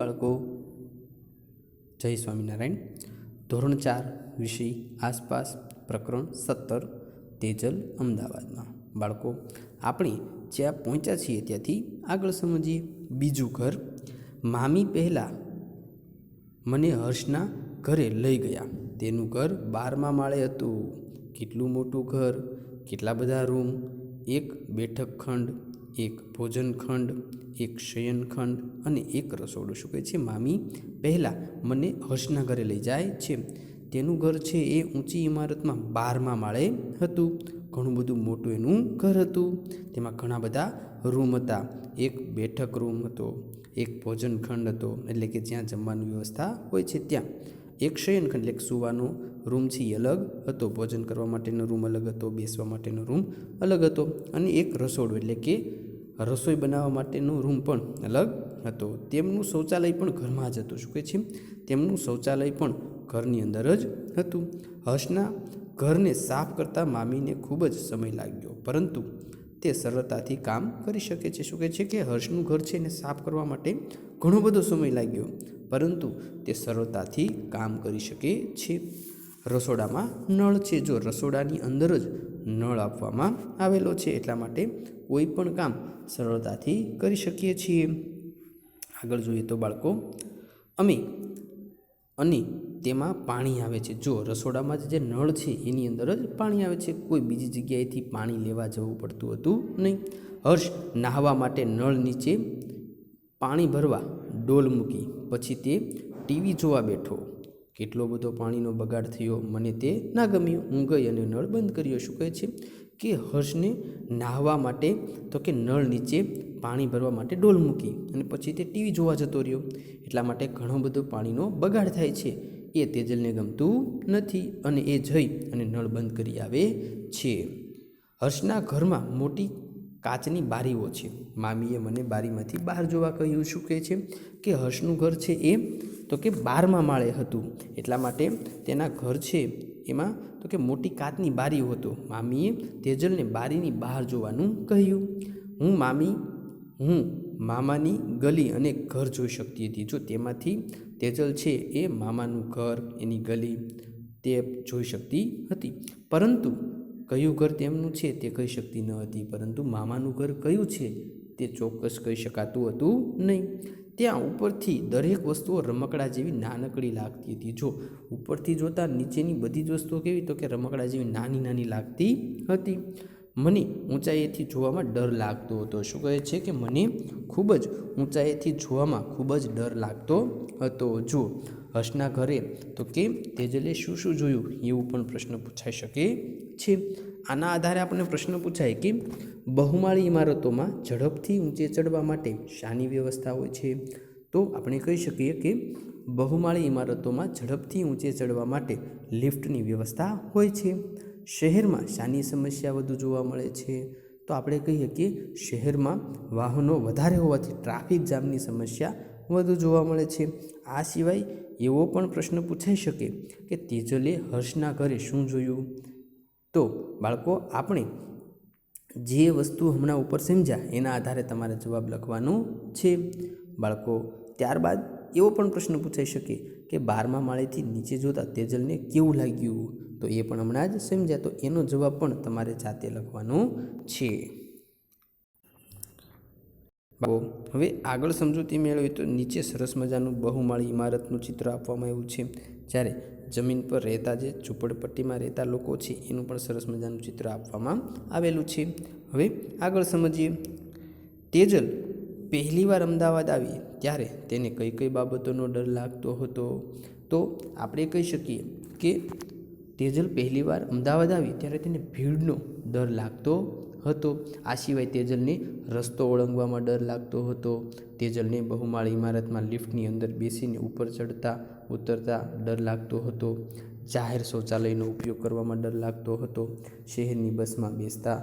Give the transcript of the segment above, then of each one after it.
બાળકો, જય સ્વામિનારાયણ. ધોરણ ચાર, વિષય આસપાસ, પ્રકરણ સત્તર, તેજલ, અમદાવાદમાં. બાળકો, આપણે જ્યાં પહોંચ્યા છીએ ત્યાંથી આગળ સમજીએ. બીજું ઘર, મામી પહેલાં મને હર્ષના ઘરે લઈ ગયા. તેનું ઘર બારમા માળે હતું. કેટલું મોટું ઘર, કેટલા બધા રૂમ, એક બેઠક ખંડ એક ભોજનખંડ, એક શયનખંડ અને એક રસોડું શું કહે છે. મામી, પહેલાં મને હર્ષના ઘરે લઈ જાય છે. તેનું ઘર છે એ ઊંચી ઇમારતમાં બારમા માળે હતું. ઘણું બધું મોટું એનું ઘર હતું. તેમાં ઘણા બધા રૂમ હતા. એક બેઠક રૂમ હતો, એક ભોજનખંડ હતો, એટલે કે જ્યાં જમવાની વ્યવસ્થા હોય છે ત્યાં. એક શયનખંડ એટલે સુવાનો રૂમ છે એ અલગ હતો. ભોજન કરવા માટેનો રૂમ અલગ હતો, બેસવા માટેનો રૂમ અલગ હતો અને એક રસોડું એટલે કે રસોઈ બનાવવા માટેનો રૂમ પણ અલગ હતો. તેમનું શૌચાલય પણ ઘરમાં જ હતું. શું કહે છે? તેમનું શૌચાલય પણ ઘરની અંદર જ હતું. હર્ષના ઘરને સાફ કરતાં મામીને ખૂબ જ સમય લાગ્યો. પરંતુ તે સરળતાથી કામ કરી શકે છે. શું કહે છે કે હર્ષનું ઘર છે એને સાફ કરવા માટે ઘણો બધો સમય લાગ્યો, પરંતુ તે સરળતાથી કામ કરી શકે છે. રસોડામાં નળ છે. જો રસોડાની અંદર જ નળ આપવામાં આવેલો છે, એટલા માટે કોઈ પણ કામ સરળતાથી કરી શકીએ છીએ. આગળ જોઈએ તો બાળકો, અમે અને તેમાં પાણી આવે છે. જો રસોડામાં જે નળ છે, એની અંદર જ પાણી આવે છે. કોઈ બીજી જગ્યાએથી પાણી લેવા જવું પડતું હતું નહીં. હર્ષ નાહવા માટે નળ નીચે પાણી ભરવા ડોલ મૂકી. પછી તે ટીવી જોવા બેઠો. કેટલો બધો પાણીનો બગાડ થયો. મને તે ના ગમ્યું. હું ગઈ અને નળ બંધ કર્યો. શું કહે છે? કે હર્ષને નાહવા માટે, તો કે નળ નીચે પાણી ભરવા માટે ડોલ મૂકી. અને પછી તે ટીવી જોવા જતો રહ્યો. એટલા માટે ઘણો બધો પાણીનો બગાડ થાય છે. એ તેજલને ગમતું નથી અને એ જઈ અને નળ બંધ કરી આવે છે. હર્ષના ઘરમાં મોટી કાચની બારીઓ છે. મામીએ મને બારીમાંથી બહાર જોવા કહ્યું શું કહે છે કે હર્ષનું ઘર છે એ તો કે બારમા માળે હતું. એટલા માટે તેના ઘર છે એમાં તો કે મોટી કાચની બારીઓ હતો. મામીએ તેજલને બારીની બહાર જોવાનું કહ્યું. હું મામી, હું મામાની ગલી અને ઘર જોઈ શકતી હતી. જો તેમાંથી તેજલ છે એ મામાનું ઘર, એની ગલી, તે જોઈ શકતી હતી. પરંતુ કયું ઘર તેમનું છે તે કહી શકતી ન હતી. પરંતુ મામાનું ઘર કયું છે તે ચોક્કસ કહી શકાતું હતું નહીં. ત્યાં ઉપરથી દરેક વસ્તુઓ રમકડા જેવી નાનકડી લાગતી હતી. જો ઉપરથી જોતાં નીચેની બધી જ વસ્તુઓ કેવી તો કે રમકડા જેવી નાની નાની લાગતી હતી. મને ઊંચાઈએથી જોવામાં ડર લાગતો હતો. શું કહે છે કે મને ખૂબ જ ઊંચાઈએથી જોવામાં ખૂબ જ ડર લાગતો હતો? જો હર્ષના ઘરે, તો કે તેજલે શું શું જોયું? એવું પણ પ્રશ્ન પૂછાઈ શકે છે. આના આધારે આપણને પ્રશ્ન પૂછાય કે બહુમાળી ઇમારતોમાં ઝડપથી ઊંચે ચડવા માટે શાની વ્યવસ્થા હોય છે? તો આપણે કહી શકીએ કે બહુમાળી ઇમારતોમાં ઝડપથી ઊંચે ચડવા માટે લિફ્ટની વ્યવસ્થા હોય છે. શહેરમાં શાની સમસ્યા વધુ જોવા મળે છે, તો આપણે કહીએ કે શહેરમાં વાહનો વધારે હોવાથી ટ્રાફિક જામની સમસ્યા વધુ જોવા મળે છે. આ સિવાય એવો પણ પ્રશ્ન પૂછાઈ શકે કે તેજલે હર્ષના ઘરે શું જોયું? તો બાળકો, આપણે જે વસ્તુ હમણાં ઉપર સમજ્યા એના આધારે તમારે જવાબ લખવાનો છે. બાળકો, ત્યારબાદ એવો પણ પ્રશ્ન પૂછાઈ શકે કે બારમા માળેથી નીચે જોતાં તેજલને કેવું લાગ્યું? તો એ પણ હમણાં જ સમજ્યા. તો એનો જવાબ પણ તમારે જાતે લખવાનો છે. હવે આગળ સમજૂતી મેળવી તો નીચે સરસ મજાનું બહુમાળી ઇમારતનું ચિત્ર આપવામાં આવ્યું છે. જ્યારે જમીન પર રહેતા જે ઝૂંપડપટ્ટીમાં રહેતા લોકો છે, એનું પણ સરસ મજાનું ચિત્ર આપવામાં આવેલું છે. હવે આગળ સમજીએ. તેજલ પહેલીવાર અમદાવાદ આવી, ત્યારે તેને કઈ કઈ બાબતોનો ડર લાગતો હતો? તો આપણે કહી શકીએ કે તેજલ પહેલીવાર અમદાવાદ આવી ત્યારે તેને ભીડનો ડર લાગતો હતો. આ સિવાય તેજલને રસ્તો ઓળંગવામાં ડર લાગતો હતો. તેજલને બહુમાળ ઇમારતમાં લિફ્ટની અંદર બેસીને ઉપર ચડતા ઉતરતા ડર લાગતો હતો. જાહેર શૌચાલયનો ઉપયોગ કરવામાં ડર લાગતો હતો. શહેરની બસમાં બેસતા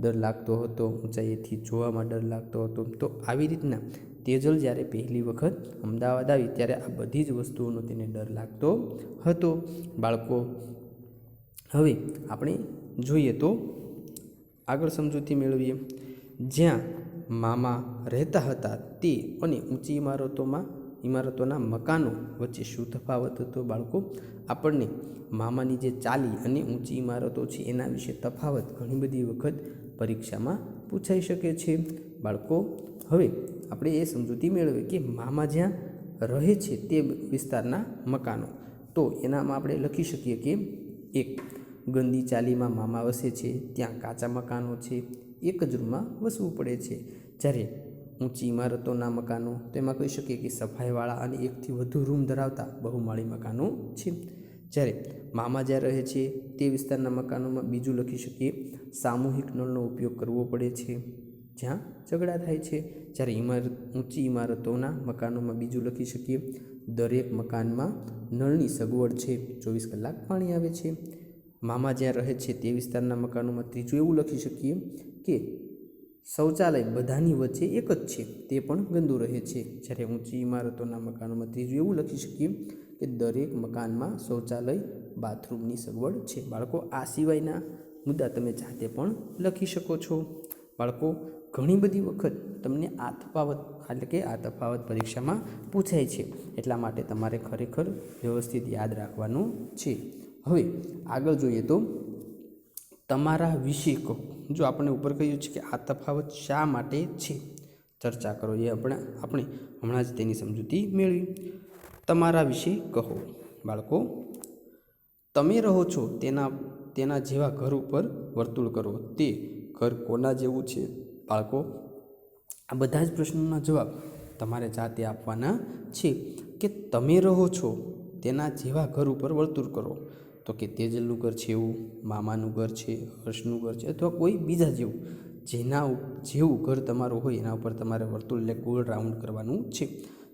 ડર લાગતો હતો. ઊંચાઈએથી જોવામાં ડર લાગતો હતો. તો આવી રીતના તેજલ જ્યારે પહેલી વખત અમદાવાદ આવી ત્યારે આ બધી જ વસ્તુઓનો તેને ડર લાગતો હતો. બાળકો હવે આપણે જોઈએ તો આગળ સમજૂતી મેળવીએ. જ્યાં મામા રહેતા હતા તે અને ઊંચી ઇમારતોમાં, ઇમારતોના મકાનો વચ્ચે શું તફાવત હતો. બાળકો, આપણને મામાની જે ચાલી અને ઊંચી ઇમારતો છે એના વિશે તફાવત ઘણી બધી વખત પરીક્ષામાં પૂછાઈ શકે છે. બાળકો, હવે આપણે એ સમજૂતી મેળવીએ કે મામા જ્યાં રહે છે તે વિસ્તારના મકાનો. તો એનામાં આપણે લખી શકીએ કે એક ગંદી ચાલીમાં મામા વસે છે, ત્યાં કાચા મકાનો છે, એક જ રૂમમાં વસવું પડે છે. જ્યારે ઊંચી ઇમારતોના મકાનો તેમાં કહી શકીએ કે સફાઈવાળા અને એકથી વધુ રૂમ ધરાવતા બહુમાળી મકાનો છે. જ્યારે મામા જ્યાં રહે છે, તે વિસ્તારના મકાનોમાં બીજું લખી શકીએ, સામૂહિક નળનો ઉપયોગ કરવો પડે છે. જ્યાં ઝઘડા થાય છે, જ્યારે ઇમારત ઊંચી ઇમારતોના મકાનોમાં બીજું લખી શકીએ, દરેક મકાનમાં નળની સગવડ છે, ચોવીસ કલાક પાણી આવે છે. મામા જ્યાં રહે છે તે વિસ્તારના મકાનોમાં ત્રીજું એવું લખી શકીએ કે શૌચાલય બધાની વચ્ચે એક જ છે, તે પણ ગંદુ રહે છે. જ્યારે ઊંચી ઇમારતોના મકાનોમાં ત્રીજું એવું લખી શકીએ કે દરેક મકાનમાં શૌચાલય, બાથરૂમની સગવડ છે. બાળકો, આ સિવાયના મુદ્દા તમે જાતે પણ લખી શકો છો. બાળકો, ઘણી બધી વખત તમને આ તફાવત, એટલે કે આ તફાવત પરીક્ષામાં પૂછાય છે. એટલા માટે તમારે ખરેખર વ્યવસ્થિત યાદ રાખવાનું છે. હવે આગળ જોઈએ તો તમારા વિશે કહો. જો આપણે ઉપર કહ્યું છે કે આ તફાવત શા માટે છે? ચર્ચા કરો. એ આપણે આપણે હમણાં જ તેની સમજૂતી મેળવી. તમારા વિશે કહો. બાળકો, તમે રહો છો તેના તેના જેવા ઘર ઉપર વર્તુળ કરો. તે ઘર કોના જેવું છે? બાળકો, આ બધા જ પ્રશ્નોના જવાબ તમારે જાતે આપવાના છે કે તમે રહો છો તેના જેવા ઘર ઉપર વર્તુળ કરો. તો કે તેજલનું ઘર છે એવું, મામાનું ઘર છે, હર્ષનું ઘર છે અથવા કોઈ બીજા જેવું, જેના જેવું ઘર તમારું હોય એના ઉપર તમારે વર્તુળ એટલે ગોળ રાઉન્ડ કરવાનું છે.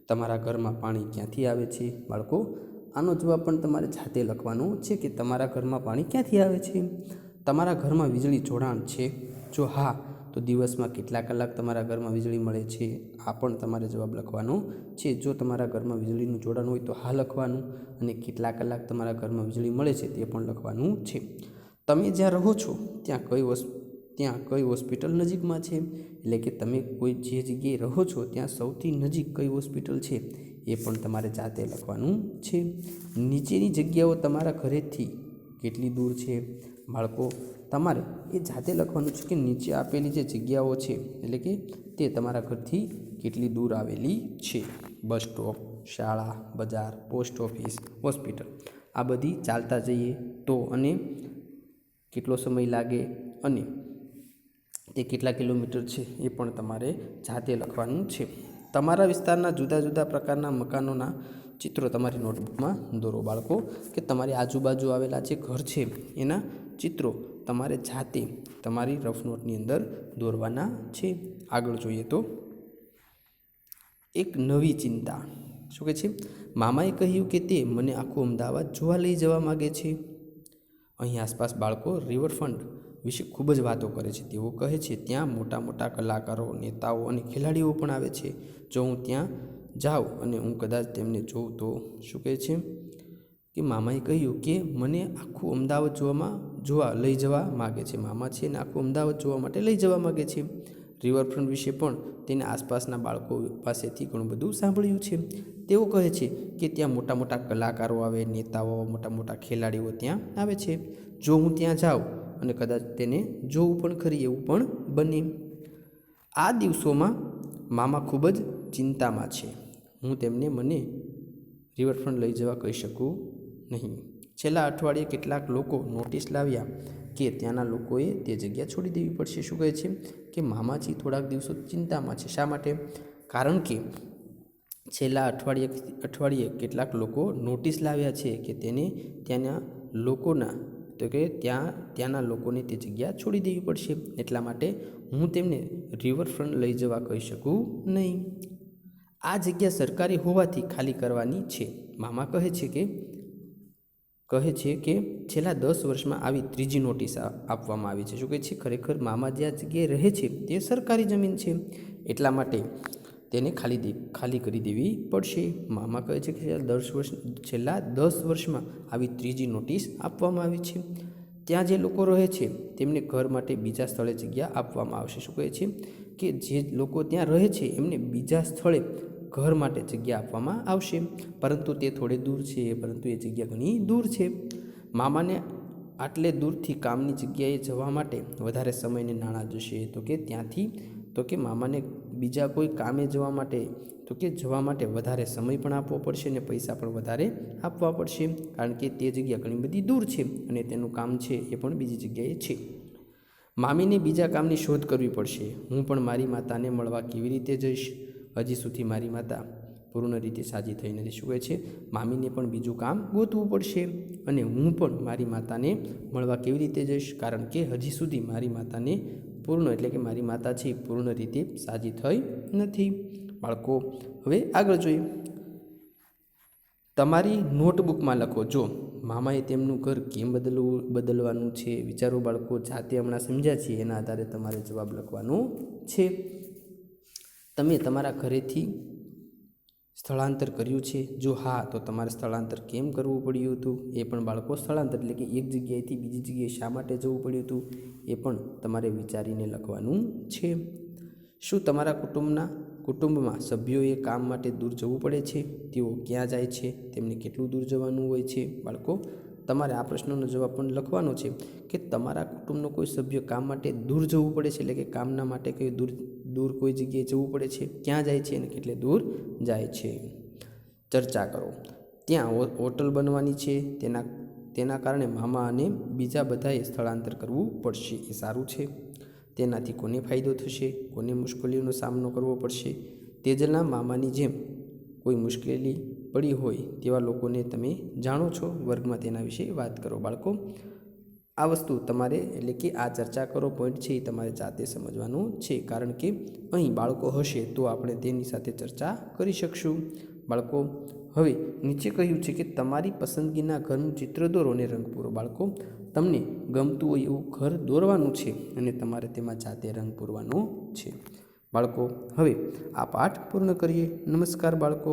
તમારા ઘરમાં પાણી ક્યાંથી આવે છે? બાળકો, આનો જવાબ પણ તમારે જાતે લખવાનો છે કે તમારા ઘરમાં પાણી ક્યાંથી આવે છે? તમારા ઘરમાં વીજળી જોડાણ છે? જો હા તો દિવસમાં કેટલા કલાક તમારા ઘરમાં વીજળી મળે છે, આ પણ તમારે જવાબ લખવાનો છે. જો તમારા ઘરમાં વીજળીનું જોડાણ હોય તો હા લખવાનું અને કેટલા કલાક તમારા ઘરમાં વીજળી મળે છે તે પણ લખવાનું છે. તમે જ્યાં રહો છો, ત્યાં કઈ ત્યાં કઈ હોસ્પિટલ નજીકમાં છે? એટલે કે તમે કોઈ જે જગ્યાએ રહો છો, ત્યાં સૌથી નજીક કઈ હોસ્પિટલ છે? એ પણ તમારે જાતે લખવાનું છે. નીચેની જગ્યાઓ તમારા ઘરેથી કેટલી દૂર છે? બાળકો, તમારે એ જાતે લખવાનું છે કે નીચે આપેલી જે જગ્યાઓ છે, એટલે કે તે તમારા ઘરથી કેટલી દૂર આવેલી છે. બસ સ્ટોપ, શાળા, બજાર, પોસ્ટ ઓફિસ, હોસ્પિટલ. આ બધી ચાલતા જઈએ તો અને કેટલો સમય લાગે અને તે કેટલા કિલોમીટર છે એ પણ તમારે જાતે લખવાનું છે. તમારા વિસ્તારના જુદા જુદા પ્રકારના મકાનોના ચિત્રો તમારી નોટબુકમાં દોરો બાળકો, કે તમારી આજુબાજુ આવેલા જે ઘર છે એના ચિત્રો તમારે જાતે તમારી રફ નોટની અંદર દોરવાના છે. આગળ જોઈએ તો એક નવી ચિંતા. શું કહે છે? મામાએ કહ્યું કે તે મને આખું અમદાવાદ જોવા લઈ જવા માગે છે. અહીં આસપાસ બાળકો રિવરફ્રન્ટ વિશે ખૂબ જ વાતો કરે છે. તેઓ કહે છે, ત્યાં મોટા મોટા કલાકારો, નેતાઓ અને ખેલાડીઓ પણ આવે છે. જો હું ત્યાં જાઉં અને હું કદાચ તેમને જોઉં તો શું કહે છે? કે મામાએ કહ્યું કે મને આખું અમદાવાદ જોવામાં જોવા લઈ જવા માગે છે. મામા છે ને આખું અમદાવાદ જોવા માટે લઈ જવા માગે છે. રિવરફ્રન્ટ વિશે પણ તેને આસપાસના બાળકો પાસેથી ઘણું બધું સાંભળ્યું છે. તેઓ કહે છે કે ત્યાં મોટા મોટા કલાકારો આવે, નેતાઓ મોટા મોટા ખેલાડીઓ ત્યાં આવે છે. જો હું ત્યાં જાઉં અને કદાચ તેને જોવું પણ ખરી એવું પણ બને. આ દિવસોમાં મામા ખૂબ જ ચિંતામાં છે. હું તેમને મને રિવરફ્રન્ટ લઈ જવા કહી શકું નહીં. છેલ્લા અઠવાડિયે કેટલાક લોકો નોટિસ લાવ્યા કે ત્યાંના લોકોએ તે જગ્યા છોડી દેવી પડશે. શું કહે છે? કે મામાજી થોડાક દિવસો ચિંતામાં છે. શા માટે? કારણ કે છેલ્લા અઠવાડિયે અઠવાડિયે કેટલાક લોકો નોટિસ લાવ્યા છે કે તેને ત્યાંના લોકોના તો કે ત્યાં ત્યાંના લોકોને તે જગ્યા છોડી દેવી પડશે. એટલા માટે હું તેમને રિવરફ્રન્ટ લઈ જવા કહી શકું નહીં. આ જગ્યા સરકારી હોવાથી ખાલી કરવાની છે. મામા કહે છે કે કહે છે કે છેલ્લા દસ વર્ષમાં આવી ત્રીજી નોટિસ આપવામાં આવી છે. શું કહે છે? ખરેખર મામા જ્યાં જગ્યાએ રહે છે, તે સરકારી જમીન છે. એટલા માટે તેને ખાલી દે ખાલી કરી દેવી પડશે. મામા કહે છે કે દસ વર્ષ છેલ્લા દસ વર્ષમાં આવી ત્રીજી નોટિસ આપવામાં આવી છે. ત્યાં જે લોકો રહે છે, તેમને ઘર માટે બીજા સ્થળે જગ્યા આપવામાં આવશે. શું કહે છે? કે જે લોકો ત્યાં રહે છે, એમને બીજા સ્થળે ઘર માટે જગ્યા આપવામાં આવશે. પરંતુ તે થોડે દૂર છે, પરંતુ એ જગ્યા ઘણી દૂર છે. મામાને આટલે દૂરથી કામની જગ્યાએ જવા માટે વધારે સમયને નાણાં જશે તો કે ત્યાંથી, તો કે મામાને બીજા કોઈ કામે જવા માટે, તો કે જવા માટે વધારે સમય પણ આપવો પડશે અને પૈસા પણ વધારે આપવા પડશે. કારણ કે તે જગ્યા ઘણી બધી દૂર છે અને તેનું કામ છે એ પણ બીજી જગ્યાએ છે. મામીને બીજા કામની શોધ કરવી પડશે. હું પણ મારી માતાને મળવા કેવી રીતે જઈશ? હજી સુધી મારી માતા પૂર્ણ રીતે સાજી થઈ નથી શું કહે છે? મામીને પણ બીજું કામ ગોતવું પડશે અને હું પણ મારી માતાને મળવા કેવી રીતે જઈશ? કારણ કે હજી સુધી મારી માતાને પૂર્ણ એટલે કે મારી માતા છે પૂર્ણ રીતે સાજી થઈ નથી. બાળકો, હવે આગળ જોઈએ. તમારી નોટબુકમાં લખો, જો મામાએ તેમનું ઘર કેમ બદલવું, બદલવાનું છે? વિચારો બાળકો, જાતે હમણાં સમજ્યા છીએ એના આધારે તમારે જવાબ લખવાનો છે. તમે તમારા ઘરેથી સ્થળાંતર કર્યું છે? જો હા, તો તમારે સ્થળાંતર કેમ કરવું પડ્યું હતું? એ પણ બાળકો સ્થળાંતર એટલે કે એક જગ્યાએથી બીજી જગ્યાએ શા માટે જવું પડ્યું હતું? એ પણ તમારે વિચારીને લખવાનું છે. શું તમારા કુટુંબના કુટુંબમાં સભ્યોએ કામ માટે દૂર જવું પડે છે? તેઓ ક્યાં જાય છે? તેમને કેટલું દૂર જવાનું હોય છે? બાળકો, તમારે આ પ્રશ્નનો જવાબ પણ લખવાનો છે કે તમારા કુટુંબનો કોઈ સભ્ય કામ માટે દૂર જવું પડે છે? એટલે કે કામના માટે કોઈ દૂર દૂર કોઈ જગ્યાએ જવું પડે છે, ક્યાં જાય છે અને કેટલે દૂર જાય છે. ચર્ચા કરો. ત્યાં હોટલ બનવાની છે. તેના તેના કારણે મામા અને બીજા બધાએ સ્થળાંતર કરવું પડશે. એ સારું છે. તેનાથી કોને ફાયદો થશે? કોને મુશ્કેલીઓનો સામનો કરવો પડશે? તેજલના મામાની જેમ કોઈ મુશ્કેલી પડી હોય તેવા લોકોને તમે જાણો છો. વર્ગમાં તેના વિશે વાત કરો બાળકો. આ વસ્તુ તમારે એટલે કે આ ચર્ચા કરો પોઈન્ટ છે એ તમારે જાતે સમજવાનું છે. કારણ કે અહીં બાળકો હશે તો આપણે તેની સાથે ચર્ચા કરી શકશું. બાળકો, હવે નીચે કહ્યું છે કે તમારી પસંદગીના ઘરનું ચિત્ર દોરો અને રંગ પૂરો બાળકો, તમને ગમતું હોય એવું ઘર દોરવાનું છે અને તમારે તેમાં જાતે રંગ પૂરવાનો છે. બાળકો, હવે આ પાઠ પૂર્ણ કરીએ. નમસ્કાર બાળકો.